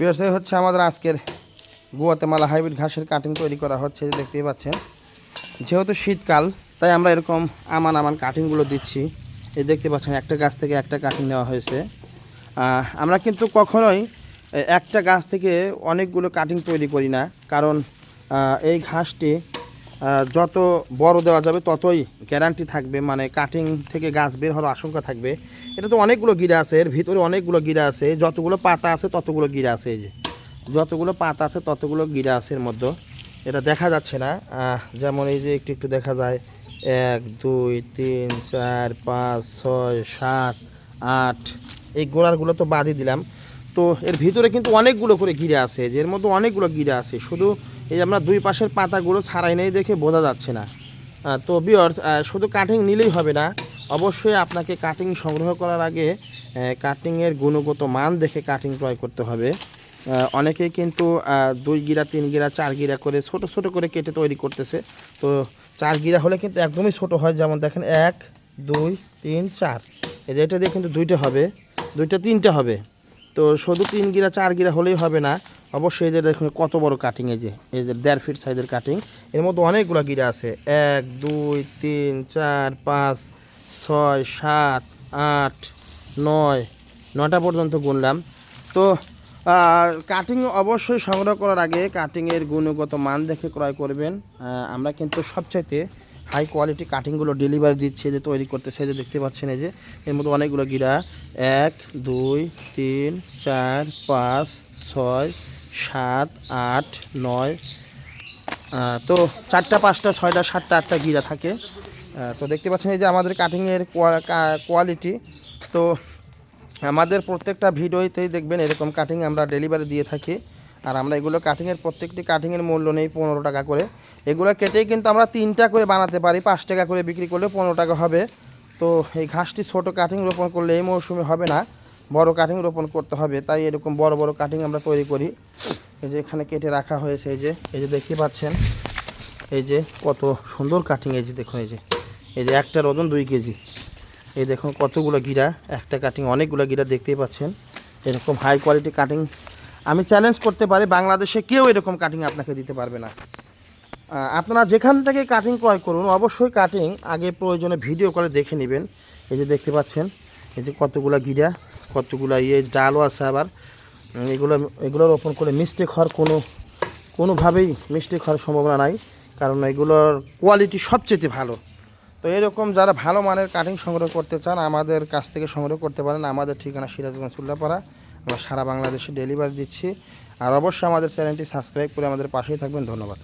ব্যবসায় হচ্ছে আমাদের আজকের গুয়াতেমালা হাইব্রিড ঘাসের কাটিং তৈরি করা হচ্ছে দেখতেই পাচ্ছেন। যেহেতু শীতকাল, তাই আমরা এরকম আমান আমান কাটিংগুলো দিচ্ছি। এই দেখতে পাচ্ছেন, একটা গাছ থেকে একটা কাটিং নেওয়া হয়েছে। আমরা কিন্তু কখনোই একটা গাছ থেকে অনেকগুলো কাটিং তৈরি করি না। কারণ এই ঘাসটি যত বড় দেওয়া যাবে ততই গ্যারান্টি থাকবে মানে কাটিং থেকে গাছ বের হওয়ার আশঙ্কা থাকবে। এটা তো অনেকগুলো গিরা আছে, এর ভিতরে অনেকগুলো গিরা আছে, যতগুলো পাতা আছে ততগুলো গিরা আছে এই যে। যতগুলো পাতা আছে ততগুলো গিরা আছে এর মধ্যে। এটা দেখা যাচ্ছে না যেমন এই যে একটু একটু দেখা যায়। এক, দুই, তিন, চার, পাঁচ, ছয়, সাত, আট, এই গোড়ারগুলো তো বাদই দিলাম। তো এর ভিতরে কিন্তু অনেকগুলো করে গিরে আছে, যে এর মধ্যে অনেকগুলো গিরা আছে। শুধু এই আমরা দুই পাশের পাতাগুলো ছাড়াই নেই দেখে বোঝা যাচ্ছে না। তো বিয়ার্স শুধু কাটিং নিলেই হবে না, অবশ্যই আপনাকে কাটিং সংগ্রহ করার আগে কাটিংয়ের গুণগত মান দেখে কাটিং ক্রয় করতে হবে। অনেকেই কিন্তু দুই গিরা, তিন গিরা, চার গিরা করে, ছোট ছোট করে কেটে তৈরি করতেছে। তো চার গিরা হলে কিন্তু একদমই ছোট হয়, যেমন দেখেন, এক, দুই, তিন, চার। এই যে এটা দিয়ে কিন্তু দুইটা হবে, দুইটা তিনটা হবে। তো শুধু তিন গিরা, চার গিরা হলেই হবে না অবশ্যই যে দেখুন কত বড় কাটিং এই যে এই যে দেড় ফিট সাইজের কাটিং এর মধ্যে অনেকগুলো গিরা আছে। এক, দুই, তিন, চার, পাঁচ, ছয়, সাত, আট, নয় নটা পর্যন্ত গুনলাম। তো কাটিং অবশ্যই সংগ্রহ করার আগে কাটিংয়ের গুণগত মান দেখে ক্রয় করবেন। আমরা কিন্তু সবচাইতে হাই কোয়ালিটি কাটিংগুলো ডেলিভারি দিচ্ছে যে তৈরি করতেছে যে দেখতে পাচ্ছেন এই যে, এর মধ্যে অনেকগুলো গিরা। এক, দুই, তিন, চার, পাঁচ, ছয় সাত, আট, নয় তো চারটা পাঁচটা, ছয়টা, সাতটা, আটটা গিরা থাকে। তো দেখতে পাচ্ছেন এই যে আমাদের কাটিংয়ের কোয়ালিটি তো আমাদের প্রত্যেকটা ভিডিওতেই দেখবেন এরকম কাটিং আমরা ডেলিভারি দিয়ে থাকি। আর আমরা এগুলো কাটিংয়ের প্রত্যেকটি কাটিংয়ের মূল্য নেই পনেরো টাকা করে। এগুলো কেটেই কিন্তু আমরা তিনটা করে বানাতে পারি, পাঁচ টাকা করে বিক্রি করলে পনেরো টাকা হবে। তো এই ঘাসটি ছোট কাটিং রোপণ করলে এই মৌসুমে হবে না। বড় কাটিং রোপণ করতে হবে। তাই এরকম বড় বড় কাটিং আমরা তৈরি করি। এই যে এখানে কেটে রাখা হয়েছে, এই যে এই যে দেখতে পাচ্ছেন, এই যে কত সুন্দর কাটিং এই যে দেখুন, এই যে এই যে একটার ওজন দুই কেজি। এই দেখুন কতগুলো গিরা, একটা কাটিং অনেকগুলো গিরা দেখতেই পাচ্ছেন। এরকম হাই কোয়ালিটি কাটিং আমি চ্যালেঞ্জ করতে পারি, বাংলাদেশে কেউ এরকম কাটিং আপনাকে দিতে পারবে না। আপনারা যেখান থেকে কাটিং ক্রয় করুন, অবশ্যই কাটিং আগে প্রয়োজনে ভিডিও করে দেখে নেবেন। এই যে দেখতে পাচ্ছেন, এই যে কতগুলো গিরা কতগুলো ইয়ে ডালও আছে আবার। এগুলো এগুলো রোপণ করে মিস্টেক হওয়ার কোনো কোনোভাবেই মিস্টেক হওয়ার সম্ভাবনা নাই, কারণ এগুলোর কোয়ালিটি সবচেয়ে ভালো। তো এরকম যারা ভালো মানের কাটিং সংগ্রহ করতে চান, আমাদের কাছ থেকে সংগ্রহ করতে পারেন। আমাদের ঠিকানা সিরাজগঞ্জ উল্লাপাড়া আমরা সারা বাংলাদেশে ডেলিভারি দিচ্ছি। আর অবশ্যই আমাদের চ্যানেলটি সাবস্ক্রাইব করে আমাদের পাশেই থাকবেন। ধন্যবাদ।